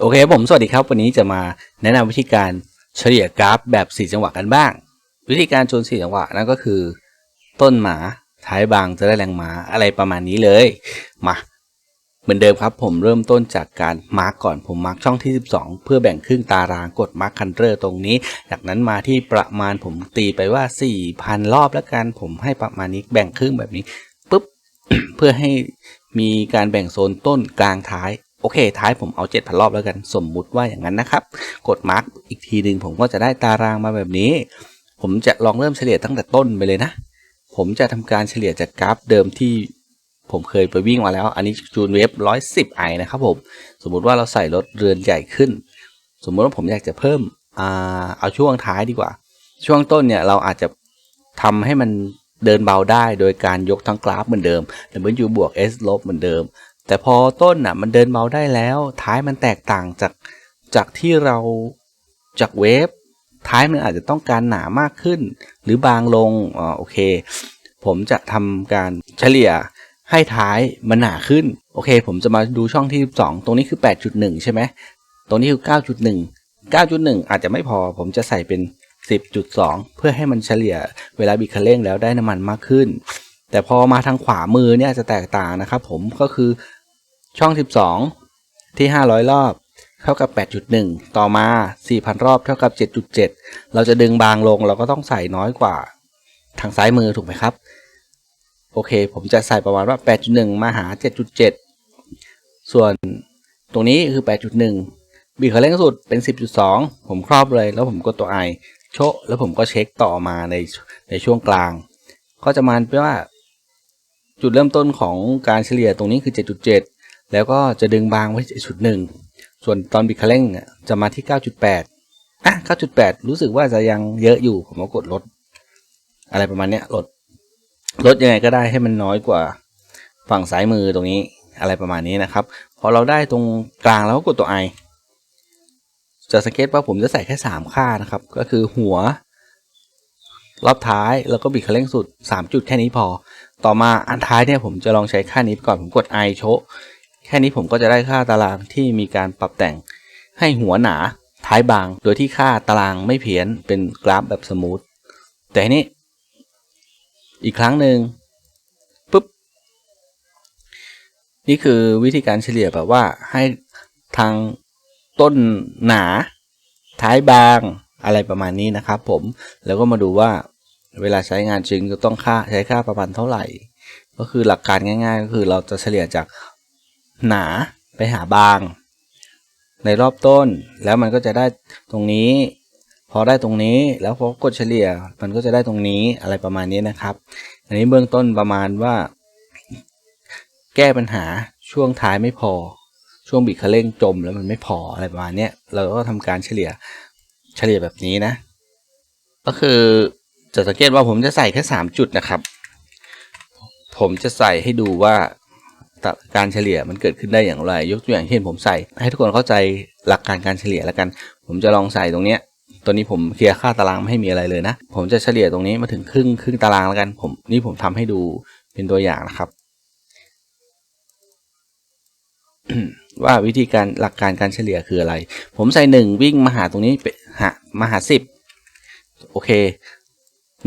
โอเคผมสวัสดีครับ วันนี้จะมาแนะนำวิธีการเฉลี่ยกราฟแบบ 4 จังหวะกันบ้าง วิธีการชน 4 จังหวะนั่นก็คือ ต้นหมาท้ายบางจะได้แรงหมาอะไรประมาณนี้เลยมาเหมือนเดิมครับ ผมเริ่มต้นจากการมาร์กก่อนผมมาร์กช่องที่ 12 เพื่อแบ่งครึ่งตารางกดมาร์กคันเรอร์ตรงนี้ จากนั้นมาที่ประมาณผมตีไปว่า 4,000 รอบแล้วกันผมให้ประมาณนี้แบ่งครึ่งแบบนี้ปุ๊บเพื่อให้มีการแบ่งโซนต้นกลางท้าย โอเค ท้ายผมเอา 7,000 รอบแล้วกัน สมมุติว่าอย่างนั้นนะครับ กดมาร์กอีกทีหนึ่งผมก็จะได้ตารางมาแบบนี้ ผมจะลองเริ่มเฉลี่ยตั้งแต่ต้นไปเลยนะ ผมจะทำการเฉลี่ยจากกราฟเดิมที่ผมเคยไปวิ่งมาแล้ว อันนี้จูนเวฟ110ไอนะครับผม สมมุติว่าเราใส่รถเรือนใหญ่ขึ้น สมมุติว่าผมอยากจะเพิ่มอ่าเอาช่วงท้ายดีกว่า ช่วงต้นเนี่ยเราอาจจะทำให้มันเดินเบาได้โดยการยกทั้งกราฟเหมือนเดิม W บวก S ลบเหมือนเดิม แต่พอต้นอะมันเดินเบาได้แล้ว ท้ายมันแตกต่างจากจากที่เราจากเวฟท้ายมันอาจจะต้องการหนามากขึ้น หรือบางลงอ่าโอเค ผมจะทำการเฉลี่ยให้ท้ายมันหนาขึ้น โอเค ผมจะมาดูช่องที่ 12 ตรงนี้คือ 8.1 ใช่ไหมตรงนี้คือ 9.1 9.1 อาจจะไม่พอ ผมจะใส่เป็น 10.2 เพื่อให้มันเฉลี่ยเวลาบิดคันเร่งแล้วได้น้ำมันมากขึ้น แต่พอมาทางขวามือเนี่ยจะแตกต่างนะครับผมก็คือ ช่อง 12 ที่ 500 รอบ เท่ากับ 8.1 ต่อมา 4,000 รอบเท่ากับ 7.7 เราจะดึงบางลงเราก็ต้องใส่น้อยกว่า ทางซ้ายมือถูกไหมครับ โอเค ผมจะใส่ประมาณว่า 8.1 มาหา 7.7 ส่วนตรงนี้คือ 8.1 บีบคันเร่งสุดเป็น 10.2 ผมครอบเลย แล้วผมกดตัว I โชะแล้วผมก็เช็คต่อมาในในช่วงกลาง ก็จะมาเป็นว่า จุดเริ่มต้นของการเฉลี่ยตรงนี้คือ 7.7 แล้วก็จะดึงบางไว้7.1ส่วนตอนบิดคันเร่งจะมาที่ 9.8อะ9.8 รู้สึกว่าจะยังเยอะอยู่ ผมก็กดลด อะไรประมาณเนี้ยลดลดยังไงก็ได้ให้มันน้อยกว่าฝั่งซ้ายมือตรงนี้อะไรประมาณนี้นะครับ พอเราได้ตรงกลางแล้วก็กดตัว I จะสังเกตว่าผมจะใส่แค่ 3 ค่านะครับ ก็คือหัว รอบท้ายแล้วก็บิดคันเร่งสุด 3 จุดแค่นี้พอ ต่อมาอันท้ายเนี่ยผมจะลองใช้ค่านี้ก่อนผมกด I โชะ แค่นี้ผมก็จะได้ค่าตารางที่มีการปรับแต่งให้หัวหนาท้ายบาง โดยที่ค่าตารางไม่เพี้ยนเป็นกราฟแบบสมูท แต่ทีนี้ อีกครั้งหนึ่งปุ๊บ นี่คือวิธีการเฉลี่ยแบบว่าให้ทางต้นหนา ท้ายบางอะไรประมาณนี้นะครับผม แล้วก็มาดูว่าเวลาใช้งานจริงจะต้องค่าใช้ค่าประมาณเท่าไหร่ ก็คือหลักการง่าย ๆ ก็คือเราจะเฉลี่ยจาก หนาไปหาบาง ในรอบต้นแล้วมันก็จะได้ตรงนี้ พอได้ตรงนี้แล้วพอกดเฉลี่ยมันก็จะได้ตรงนี้อะไรประมาณนี้นะครับ อันนี้เบื้องต้นประมาณว่า แก้ปัญหาช่วงท้ายไม่พอ ช่วงบิดคันเร่งจมแล้วมันไม่พออะไรประมาณนี้เราก็ทำการเฉลี่ยเฉลี่ยแบบนี้นะ ก็คือจะสังเกตว่าผมจะใส่แค่สามจุดนะครับ ผมจะใส่ให้ดูว่า การเฉลี่ยมันเกิดขึ้นได้อย่างไร ยกตัวอย่างเช่นผมใส่ ให้ทุกคนเข้าใจหลักการการเฉลี่ยแล้วกัน ผมจะลองใส่ตรงเนี้ยตัวนี้ผมเคลียร์ค่าตารางไม่ให้มีอะไรเลยนะ ผมจะเฉลี่ยตรงนี้มาถึงครึ่งครึ่งตารางแล้วกันผมนี่ผมทำให้ดูเป็นตัวอย่างนะครับว่าวิธีการหลักการการเฉลี่ยคืออะไร ผมใส่หนึ่งวิ่งมาหาตรงนี้หามาหาสิบโอเค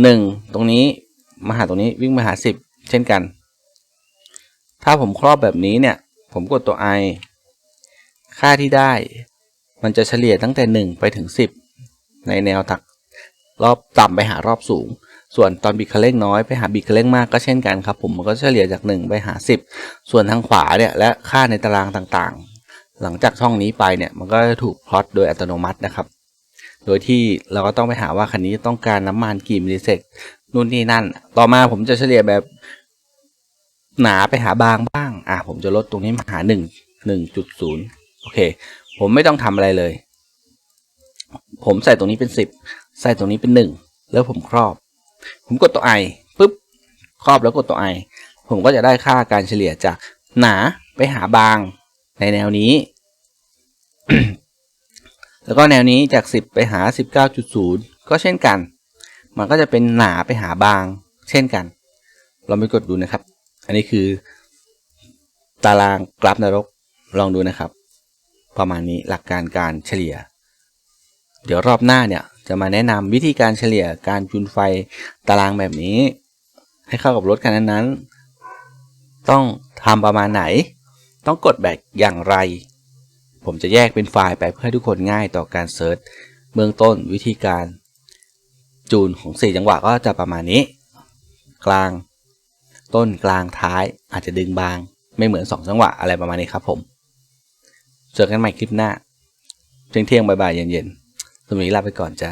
หนึ่งตรงนี้มาหาตรงนี้วิ่งมาหาสิบเช่นกัน ถ้าผมครอบแบบนี้เนี่ย ผมกดตัว i ค่าที่ได้ มันจะเฉลี่ยตั้งแต่ 1 ไปถึง 10 ในแนวถักรอบต่ำไปหารอบสูง ส่วนตอนบิดคันเร่งน้อยไปหาบิดคันเร่งมากก็เช่นกันครับ ผมมันก็เฉลี่ยจาก 1 ไปหา 10 ส่วนทางขวาเนี่ยและค่าในตารางต่างๆ หลังจากช่องนี้ไปเนี่ยมันก็จะถูกพลอตโดยอัตโนมัตินะครับ โดยที่เราก็ต้องไปหาว่าคันนี้ต้องการน้ำมันกี่มิลลิเซกนู่นนี่นั่น ต่อมาผมจะเฉลี่ยแบบ หนาไปหาบางบ้าง อะผมจะลดตรงนี้มาหาหนึ่งหนึ่งจุดศูนย์โอเค ผมไม่ต้องทำอะไรเลย ผมใส่ตรงนี้เป็นสิบใส่ตรงนี้เป็นหนึ่งแล้วผมครอบ ผมกดตัวไอปุ๊บครอบแล้วกดตัวไอผมก็จะได้ค่าการเฉลี่ยจากหนาไปหาบางในแนวนี้ แล้วก็แนวนี้จาก 10 ไปหา 19.0 ก็เช่นกัน มันก็จะเป็นหนาไปหาบาง เช่นกัน เราไปกดดูนะครับ อันนี้คือ ตารางกราฟนรกลองดูนะครับ ประมาณนี้หลักการการเฉลี่ย เดี๋ยวรอบหน้าเนี่ยจะมาแนะนำวิธีการเฉลี่ยการจูนไฟตารางแบบนี้ ให้เข้ากับรถคันนั้นๆ ต้องทำประมาณไหน ต้องกดแบบอย่างไร ผมจะแยกเป็นไฟล์ไปเพื่อให้ทุกคนง่ายต่อการเซิร์ชเบื้องต้นวิธีการจูนของ 4 จังหวะก็จะประมาณนี้ กลาง ต้นกลางท้ายอาจจะดึงบาง ไม่เหมือน 2 จังหวะอะไรประมาณนี้ครับผม เจอกันใหม่คลิปหน้า เที่ยงเที่ยงบ่ายๆเย็นๆสวัสดีลาไปก่อนจ้า